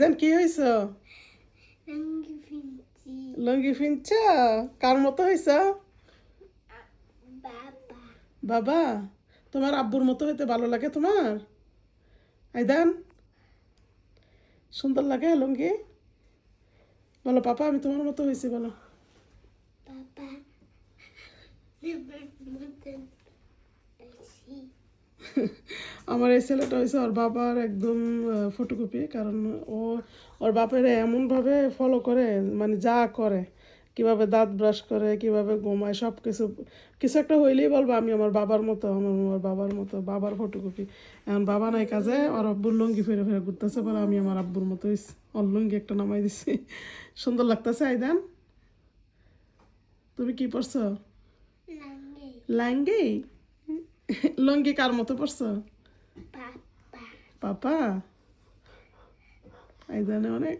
দেন কি হয়েছ লঙ্গি ফিনছ কার মতো হয়েছ বাবা বাবা তোমার আব্বুর মতো হইতে ভালো লাগে তোমার আইদান সুন্দর লাগে লুঙ্গি বলো পাপা আমি তোমার মতো হয়েছি বলো বাবা আমার এই ছেলেটা হয়েছে ওর বাবার একদম ফটোকপি কারণ ও ওর বাপের এমনভাবে ফলো করে মানে যা করে কীভাবে দাঁত ব্রাশ করে কীভাবে ঘুমায় সব কিছু কিছু একটা হইলেই বলব আমি আমার বাবার মতো আমার আমার বাবার মতো বাবার ফটোকপি এখন বাবা নাই কাজে ওর আব্বুর লুঙ্গি ফেরে ফেরে ঘুরতেছে বলে আমি আমার আব্বুর মতো হইছি। ওর লুঙ্গি একটা নামাই দিছি। সুন্দর লাগতেছে আইদান? তুমি কি পড়ছো লাঙ্গে। লাঙ্গি? লুঙ্গি কার মতো পড়ছো বাবা পাপা আইদানে অনেক